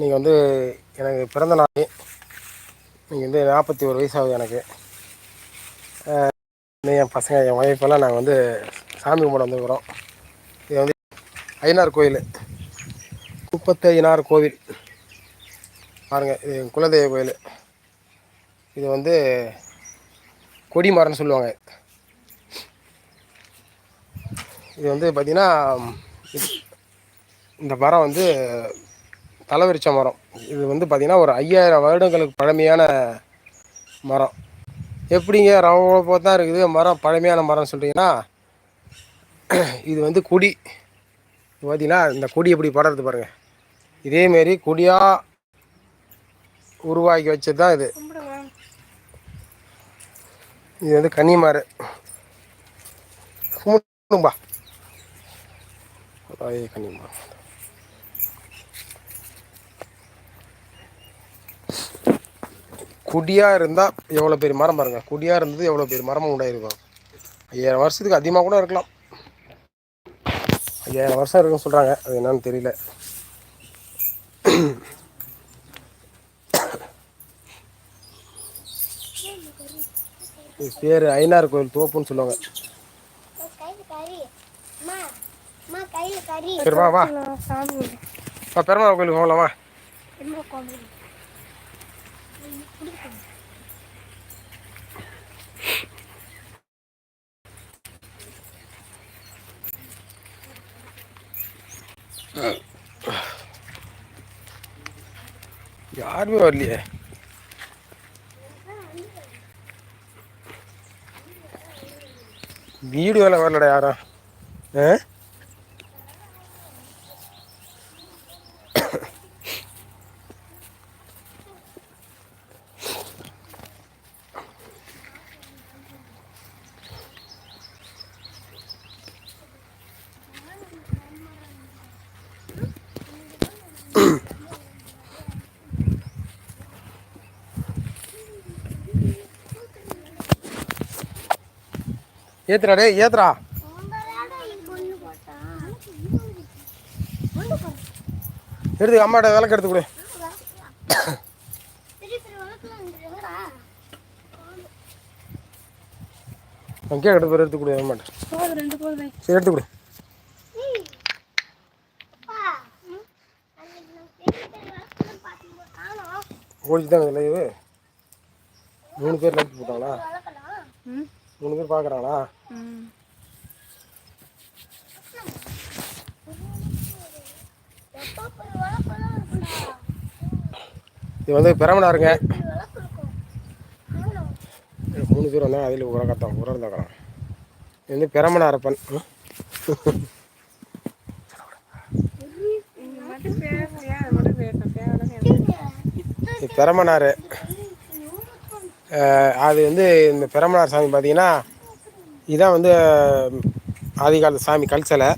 நீங்கள் வந்து எனக்கு பிறந்த நாள் நீங்கள் வந்து நாற்பத்தி ஒரு வயசாகுது எனக்கு. என் பசங்க என் ஒய்ஃபெல்லாம் நாங்கள் வந்து சாமி கும்பிட வந்துருக்குறோம். இது வந்து ஐயனார் கோயில். குப்பத்து கோவில். பாருங்கள் இது குலதெய்வ கோயில். இது வந்து கொடிமரம்னு சொல்லுவாங்க. இது வந்து பார்த்திங்கன்னா இந்த மரம் வந்து தலைவரிச்ச மரம். இது வந்து பார்த்திங்கன்னா ஒரு ஐயாயிரம் வருடங்களுக்கு பழமையான மரம். எப்படிங்க ரவ தான் இருக்குது? மரம் பழமையான மரம்னு சொல்கிறீங்கன்னா இது வந்து குடி. பார்த்தீங்கன்னா இந்த கொடி எப்படி படுறது பாருங்கள் இதேமாரி கொடியாக உருவாக்கி வச்சது தான் இது. இது வந்து கன்னிமாரு. கும்பிடும்பா. கன்னிமாறு குடியாக இருந்தால் எவ்வளோ பெரிய மரம் பாருங்கள் குடியாக இருந்தது எவ்வளோ பெரிய மரமும் உண்டாயிருக்கும். ஐயாயிரம் வருஷத்துக்கு அதிகமாக கூட இருக்கலாம். ஐயாயிரம் வருஷம் இருக்குன்னு சொல்கிறாங்க அது என்னன்னு தெரியல. பேர் ஐநார் கோயில் தோப்புன்னு சொல்லுவாங்க. சரி வா வா. பெருமாள் கோயிலுக்கு போகலாமா கோவில் யாருமே வரலையே வீடு வேலை வரலடா யாரும் ஆ? ஏத்துறா டே ஏத்துறா. எடுத்து அம்மாட்ட விளக்கு எடுத்து கொடு. அங்கே எடுத்து பேர் எடுத்து கொடு அம்மாட்ட. சரி எடுத்து கொடு. ஓடிச்சு தான் லைவு மூணு பேர் லைட் போட்டாங்களா? மூணு பேர் பார்க்குறாங்களா இது வந்து பெரமனாருங்க. மூணு பேர் வந்தாங்க அதில் உரக்கத்தான் உரம் இருந்தாக்கலாம் இது வந்து பெரமனாரப்பன். பெரமனார். அது வந்து இந்த பெரமனார் சாமி பார்த்தீங்கன்னா இதான் வந்து ஆதிகால சாமி கல் சிலை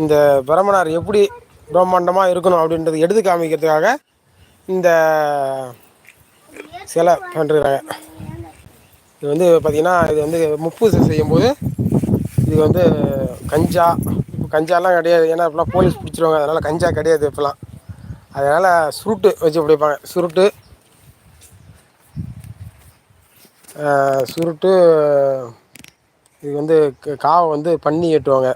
இந்த பெரமனார் எப்படி பிரம்மாண்டமாக இருக்கணும் அப்படின்றது எடுத்து காமிக்கிறதுக்காக இந்த சிலை பண்ணுறாங்க இது வந்து பார்த்திங்கன்னா இது வந்து முப்பூசை செய்யும்போது இது வந்து கஞ்சா. இப்போ கஞ்சாலாம் கிடையாது. ஏன்னா இப்போலாம் போலீஸ் பிடிச்சிருவாங்க. அதனால் கஞ்சா கிடையாது இப்போலாம் அதனால் சுருட்டு வச்சு பிடிப்பாங்க. சுருட்டு சுருட்டு இது வந்து க- காவை வந்து பண்ணி ஏற்றுவாங்க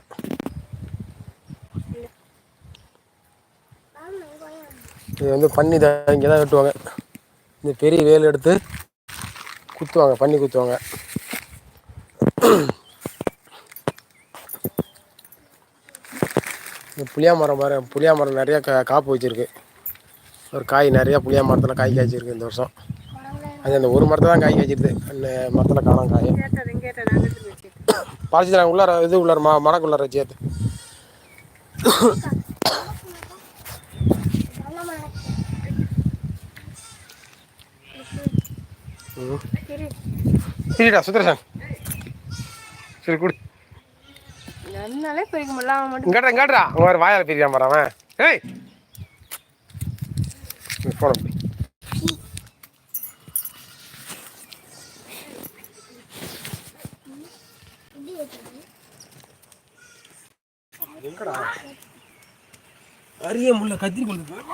இது வந்து பண்ணி தான் இங்கே தான் வெட்டுவாங்க இந்த பெரிய வேல் எடுத்து குத்துவாங்க பண்ணி குத்துவாங்க. இந்த புளியா மரம் பாரு புளியா மரம் நிறையா கா காப்பு வச்சுருக்கு. ஒரு காய் நிறையா புளியா மரத்தில் காய் காய்ச்சிருக்கு இந்த வருஷம். அது அந்த ஒரு மரத்தில் தான் காய் காய்ச்சிருது. அந்த மரத்தில் காணோம் காய். பாலிச்சு நான் உள்ளார இது உள்ளார ம மரக்கு உள்ளார சேர்த்து சரிடா சுந்தரசன் சரி கொடு. என்னாலே பிரிக்க முடியல அவன் மட்டும். இங்காட்றா அவன் வேறு வாயால் பிரிக்காம போகிறான் அவன். ஏய். போன எங்கடா? அரிய முள்ள கத்திரி கொண்டு போய்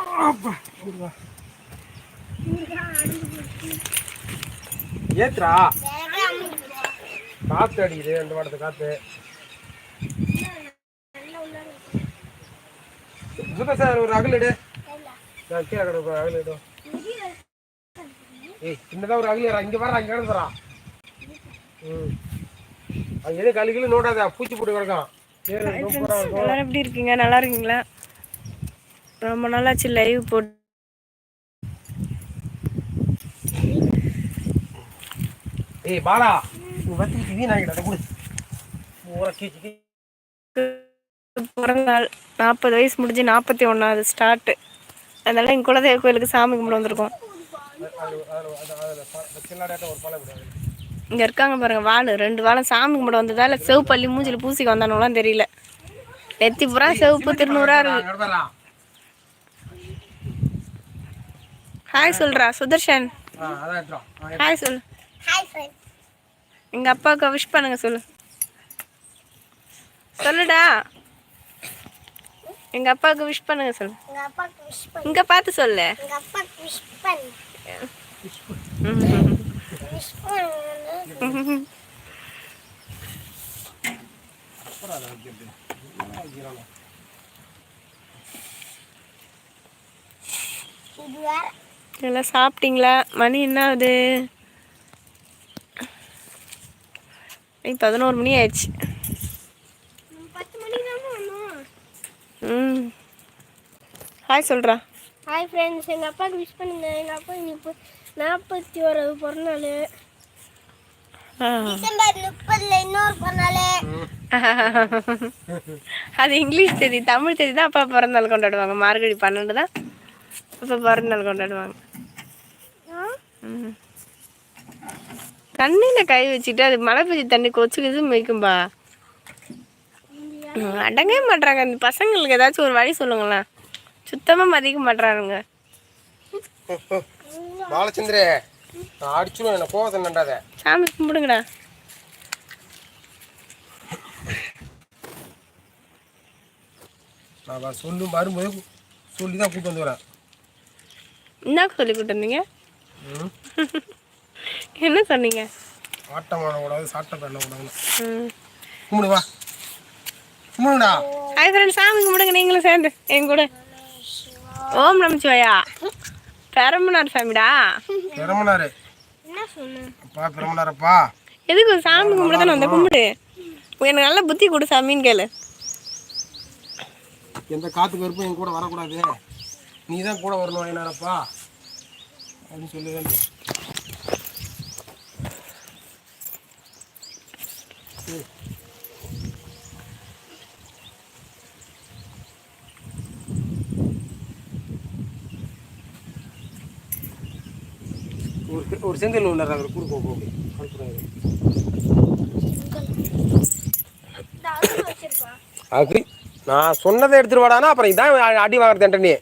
ஏத்துறா. காத்து அடிக்குது அந்த வாடத்து காத்து. சுத்த சார் ஒரு அகலிடு நான் கீழே கிடக்கு ஒரு அகலிடும் ஏய் சின்னதாக ஒரு அகல் இங்கே வர அங்கே கிடந்துறா. ம். அங்க எது கழுகிலும் நோடாத பூச்சி போட்டு கிடக்கும் எல்லாரும் எப்படி இருக்கீங்க நல்லா இருக்கீங்களா ரொம்ப நாளாச்சு லைவ் போட்டு ஏய் பாலா நீ கொடு கீச்சு நாற்பது வயசு முடிஞ்சு நாற்பத்தி ஒன்றாவது ஸ்டார்ட்டு அதனால எங்கள் குலதெய்வ கோயிலுக்கு சாமி கும்பிட வந்திருக்கோம் இங்கே இருக்காங்க பாருங்க வாள் ரெண்டு வாழை சாமி கும்பிட வந்ததால செவப்பள்ளி மூஞ்சில பூசிக்கு வந்தானுலாம் தெரியல. நெத்தி புறா செவப்பு திருநூறா இருக்கு. ஹாய் சொல்றா சுதர்ஷன். ஹாய் சொல். ஹாய் ஃப்ரெண்ட் எங்க அப்பாவுக்கு விஷ் பண்ணுங்க சொல்லு. சொல்லுடா. எங்க அப்பாவுக்கு விஷ் பண்ணுங்க சொல்லு. இங்க பார்த்து சொல்லு. எல்லாம் சாப்பிட்டீங்களா? மணி என்ன ஆகுது மணி பதினோரு மணி ஆயிடுச்சு. ம். ஹாய் சொல்கிறா ஹாய் ஃப்ரெண்ட்ஸ் எங்கள் அப்பாவுக்கு விஷ் பண்ணுங்க. எங்கள் அப்பா இப்போ நாற்பத்தி ஓராவது பிறந்தநாள் டிசம்பர் முப்பதுல இன்னொரு பிறந்தநாள். அது இங்கிலீஷ் தேதி தமிழ் தேதி தான் அப்பா பிறந்தநாள் கொண்டாடுவாங்க. மார்கழி பன்னெண்டு தான் அப்பா பிறந்தநாள் கொண்டாடுவாங்க. தண்ணியில் கை வச்சுட்டு அது மழை பெய்ஞ்ச தண்ணி கொச்சுக்குது மிக்கும்பா அடங்கவே மாட்றாங்க. இந்த பசங்களுக்கு ஏதாச்சும் ஒரு வழி சொல்லுங்களேன். சுத்தமாக மதிக்க மாட்றானுங்க. பாலச்சந்திரே நான் அடிச்சுடும் என்ன கோவத்தை நண்டாத சாமி கும்பிடுங்கடா. நான் சொல்லும் வரும்போது சொல்லி தான் கூப்பிட்டு வந்து வரேன். என்ன சொல்லி கொடுத்துருந்தீங்க ம். என்ன சொன்னீங்க? ஆட்டம் ஆடக்கூடாது சாட்டம் பண்ணக்கூடாதுன்னு. கும்பிடு வா. கும்பிடுடா ஹாய் ஃப்ரெண்ட்ஸ் சாமி கும்பிடுங்க நீங்களும் சேர்ந்து என் கூட. ஓம் நமச்சிவாயா. பெரம்பனார் சாமிடா? சொன்ன? அப்பா பிரமணாரப்பா எதுக்கு சாமி கும்பிட தானே வந்த கும்பிடு. எனக்கு நல்ல புத்தி கொடு சாமின்னு கேளு. எந்த காத்து கருப்பும் என் கூட வரக்கூடாது. நீ தான் கூட வரணும் ஐநாரப்பா அப்படின்னு சொல்லி ஒரு செங்கல் உள்ளார் அவர் அழுகு வச்சிருப்பா அக்ரி நான் சொன்னதை எடுத்துட்டு வாடானா? அப்புறம் இதான் அடி வாங்குறது நீ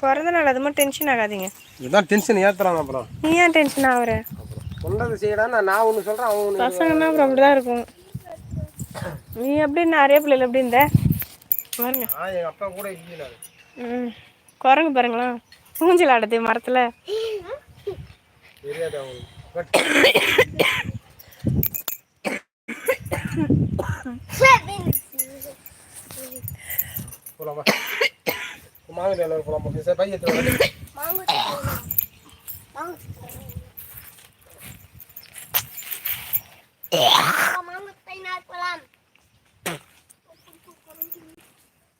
பிறந்த நாள் அது மட்டும் டென்ஷன் ஆகாதீங்க. இதுதான் டென்ஷன் ஏத்துறான் அப்புறம். நீ ஏன் டென்ஷன் ஆகுற? சொன்னதை செய்யடா நான் ஒன்று சொல்கிறேன் அவன் ஒன்று பசங்கன்னா அப்புறம் அப்படிதான் இருக்கும். நீ எப்படி நிறைய பிள்ளைகள் எப்படி இருந்த? பாருங்க. நான் எங்கள் அப்பா கூட இல்லை ம். குரங்கு பாருங்களா மூஞ்சில் ஆடுது மரத்தில்.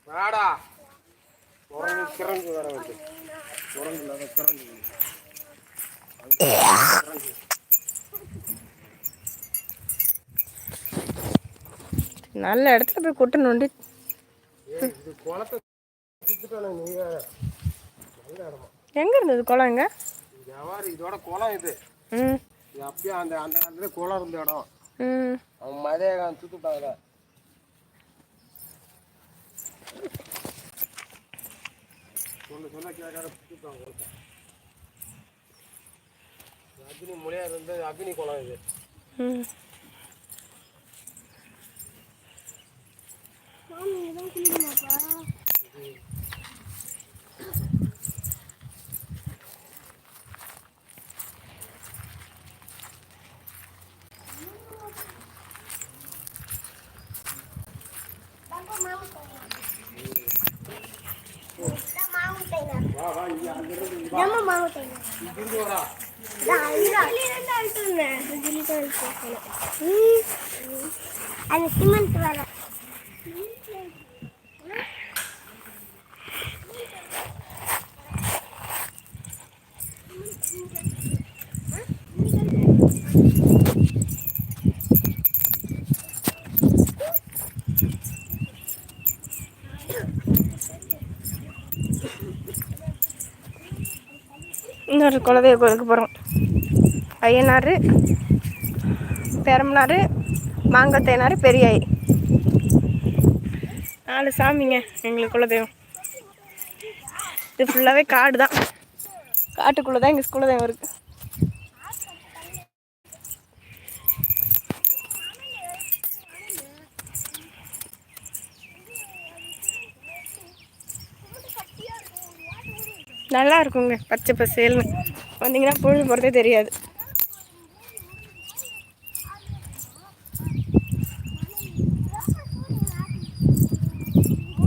வாடா. குரங்கு கிறங்கு வேற வருது. குரங்கு இல்லாத கிறங்கு நல்ல இடத்துல போய் கொட்டு நோண்டி ஏய் இது குளத்தை சுத்துட்டானே நீ வேற. நல்ல இடமா. எங்கே இருந்தது குளம் எங்க இதோட குளம் இது. அப்பயே அந்த அந்த குளம் இருந்த இடம். அவன் மதையகான் சுத்துட்டாங்க சொல்ல சொல்ல கேட்காத சுத்துட்டான் குளத்தை அக்னி முளையா இருந்து அக்னி குளம் இது. ம். மாமி எதுவும் குளிக்குமாப்பா மாவு டைலர் வா வா இங்க அங்க இருந்து நம்ம மாவு டைலர் இங்கிருந்து வரா அந்த சிமெண்ட் வேலை இன்னொரு குலதெய்வ கோயிலுக்கு போகிறோம் ஐயனார் பெரம்பனார் மாங்கத்தையனார் பெரியாய். நாலு சாமிங்க எங்களுக்கு குலதெய்வம். இது ஃபுல்லாகவே காடு தான் காட்டுக்குள்ளே தான் எங்கள் குலதெய்வம் இருக்குது நல்லா இருக்குங்க பச்சை பசேல்னு. வந்தீங்கன்னா பொழுது போகிறதே தெரியாது.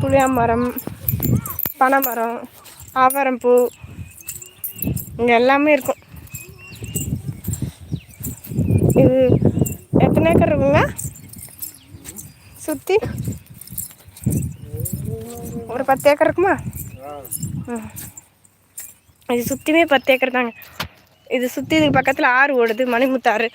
புளியாமரம் பனைமரம் ஆவாரம்பூ இங்கே எல்லாமே இருக்கும். இது எத்தனை ஏக்கர் இருக்குங்க? சுற்றி ஒரு பத்து ஏக்கர் இருக்குமா? ம். இது சுற்றியுமே பத்து ஏக்கர் தாங்க இது சுற்றி இதுக்கு பக்கத்தில் ஆறு ஓடுது மணிமுத்தாறு.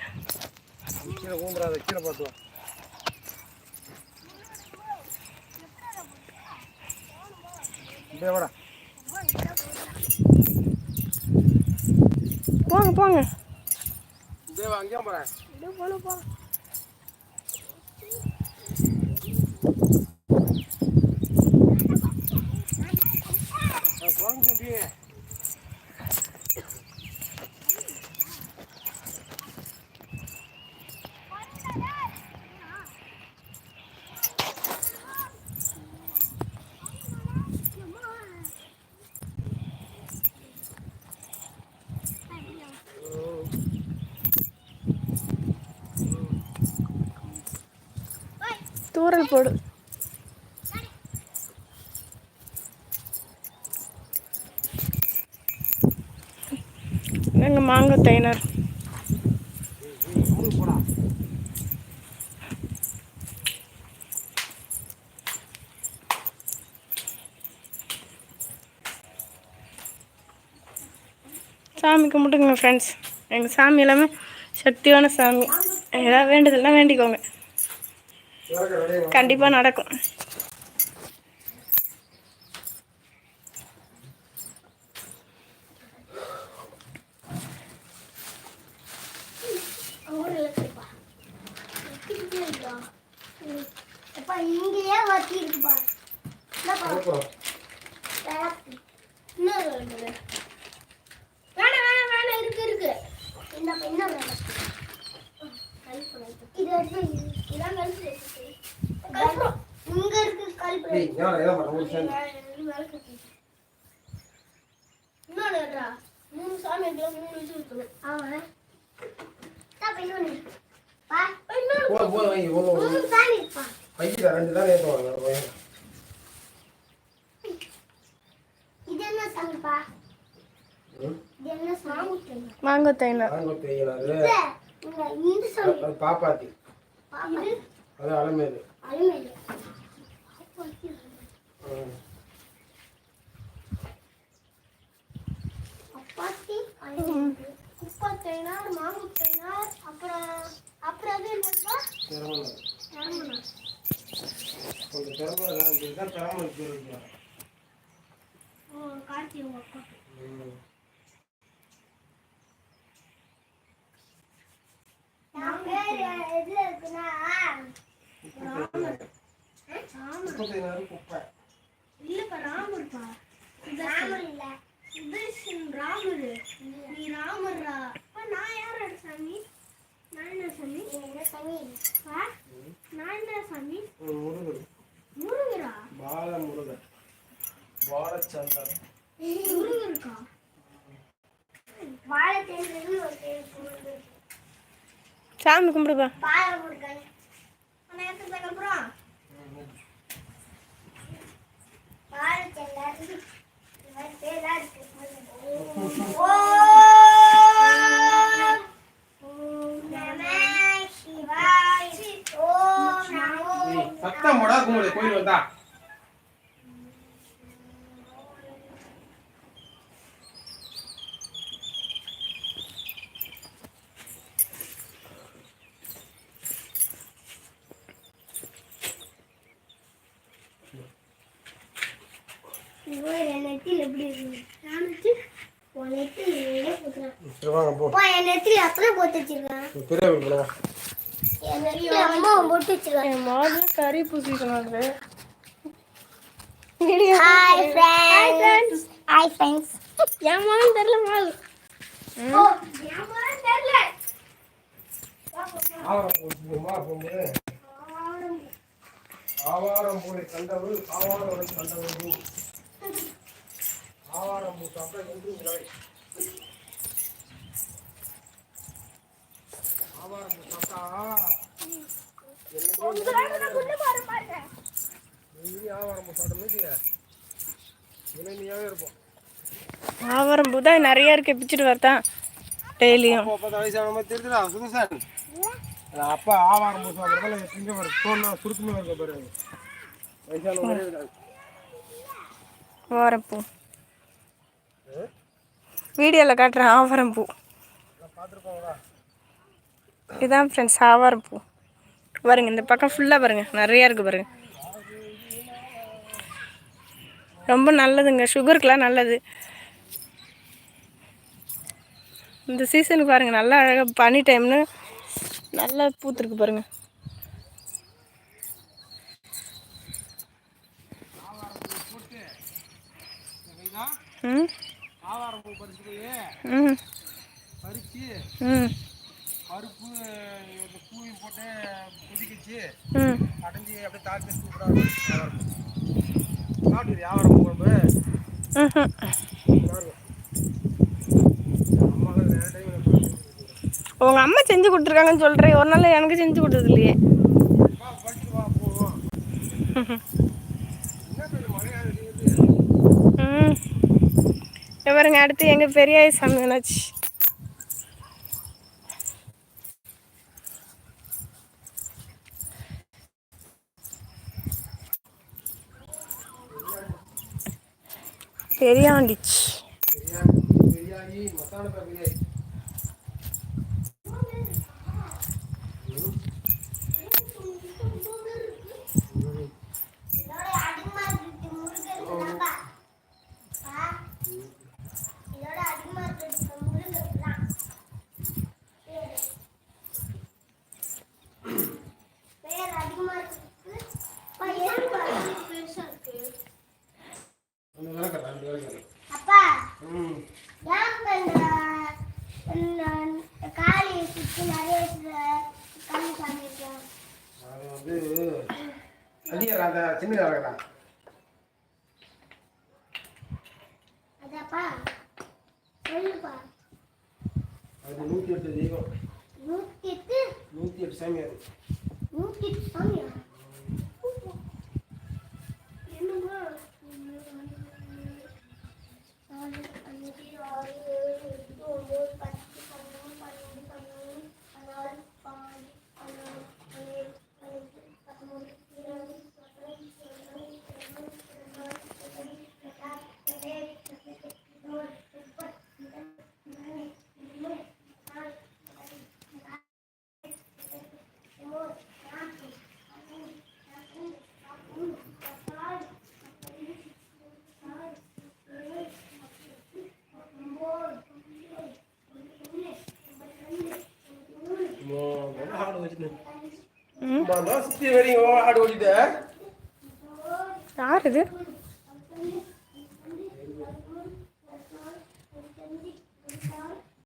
போங்க போங்க. போங்க போடு போடு. எங்கள் மாங்காய் தைனர் சாமி கும்பிட்டுங்க ஃப்ரெண்ட்ஸ் எங்கள் சாமி எல்லாமே சக்தியான சாமி. ஏதாவது வேண்டுதல்லாம் வேண்டிக்கோங்க. கண்டிப்பாக நடக்கும் அப்பா இங்கேயே வத்தி இருக்குப்பா என்னப்பா அனுப்புகிறோம் விளக்கு. இன்னொரு விளக்கு. வேணாம் வேணாம் வேணாம் இருக்கு இருக்கு இந்தப்பா இன்னொரு விளக்கு. இது எடுத்து இதான் கழுத்து இருக்கு. கற்பூரம். இங்க இருக்கு கல்புரம் ஏய் ஏன் என்ன பண்ண ஒரு சேர்ந்து விளக்கு இருக்கு. இன்னொன்னு எடுறா. மூணு சாமி மூணு இது இருக்குது. ஆமா. பையில ரெண்டு தான் சாமிப்பா பாப்பாத்தி. அது அலமேலு. குப்பத்தைனார் மாங்குத்தைனார் அப்புறம் அப்புறம் அது என்னப்பா? திறமை ஆமாண்ணா. கொஞ்சம் திறமை தான் தான் திறமை வச்சிருக்கீங்க ஓ கார்த்தி உங்க அப்பா ம் நான் பேர் எதுல இருக்குன்னா முப்பத்தைநாறு குப்பை இல்லப்பா ராமர்ப்பா ராமர் இல்ல சுதர்ஷன் ராமர் நீ ராமர்ரா அப்ப நான் யாரோட சாமி நான் என்ன சாமி என்ன சாமி நான் என்ன சாமி? ஒரு முருகன் முருகரா? பால முருகன் பாலச்சந்தர். முருகருக்கா? சாமி கும்பிடுப்பா பால முருகன் நான் எடுத்துக்கு அப்புறம் வாழைத்தேர்ந்து இங்க பாரு, என் நெத்தியில எப்படி இருக்கு நான் வச்சு உன் நெத்தியில எங்க போட்டுறேன் சரி வாங்க போ அப்பா என் நெத்தியில அப்பதான் போட்டு வச்சிருக்கேன் பெரிய வீடு போலாம் என் நெத்தியில அம்மா போட்டு வச்சிருக்கேன் என் மாதிரி கறி பூசிக்கணும் ஹாய் ஃப்ரெண்ட்ஸ் ஹாய் ஃப்ரெண்ட்ஸ் என் மகன் தெரியல போகும்போது ஆவாரம் பூரை கண்டவர் ஆவாரம் கண்டவர் ஆவாரம் சாப்பிட்டா ஆவாரம் சாப்பிட்டா ஆவாரம் பூ சாப்பிட்டோம்னு இளமையாகவே இருப்போம் ஆவாரம் பூ தான் நிறைய இருக்கு பிச்சுட்டு வரதான் டெய்லியும். அப்பா பத்து வயசான மாதிரி தெரியுதுடா அப்பா ஆவாரம் பூ சாப்பிட்றதால திங்க பாரு. தோணா சுருக்குமே பாரு வயசான ஆவாரம் பூ. வீடியோவில் காட்டுறேன் ஆவரம் பூ இதுதான் ஃப்ரெண்ட்ஸ் ஆவாரம் பூ பாருங்க இந்த பக்கம் ஃபுல்லாக பாருங்கள் நிறையா இருக்குது பாருங்க. ரொம்ப நல்லதுங்க சுகருக்குலாம் நல்லது. இந்த சீசனுக்கு பாருங்கள் நல்லா அழகாக பனி டைம்னு நல்லா பூத்துருக்கு பாருங்கள் ம்? ஆவாரம் பூ பறிச்சு போய் ம் பறிச்சு ம். பருப்பு பூவையும் போட்டு கொதிக்கிச்சு. ம். அடைஞ்சி அப்படியே தாக்கி சூப்பராக சாப்பிட்டு வியாபாரம் டைம் உங்க அம்மா செஞ்சு கொடுத்துருக்காங்கன்னு சொல்கிறேன் ஒரு நாள் எனக்கு செஞ்சு கொடுத்தது இல்லையே வா பாருங்க அடுத்து எங்கள் பெரிய சாமி வேணாச்சு பெரியாண்டிச்சு பிரியாணி பிரியாணி மசாலா பிரியாணி இதோட அதிகமா இருக்கு முருகன் இதோட அதிகமா இருக்கு முருகன் தான் பேர் அதிகமா இருக்கு அப்பா, எதுக்கு அதிகமா பெருசா இருக்கு ஒன்று விளக்கறேன் ரெண்டு விளக்கறேன் அப்பா ம் ஏன் இப்ப இந்த இந்த காளி சுத்தி நிறைய கண்ணு காமிக்கிறோம் அது வந்து அடிக்கிற அந்த சின்ன விளக்கறேன் அது நூற்றி எட்டு தெய்வம் நூத்தி எட்டு நூற்றி எட்டு சாமியார் நூத்தி எட்டு சாமியா என்னம்மா ஆடு ஓடிட்டு யார் இது?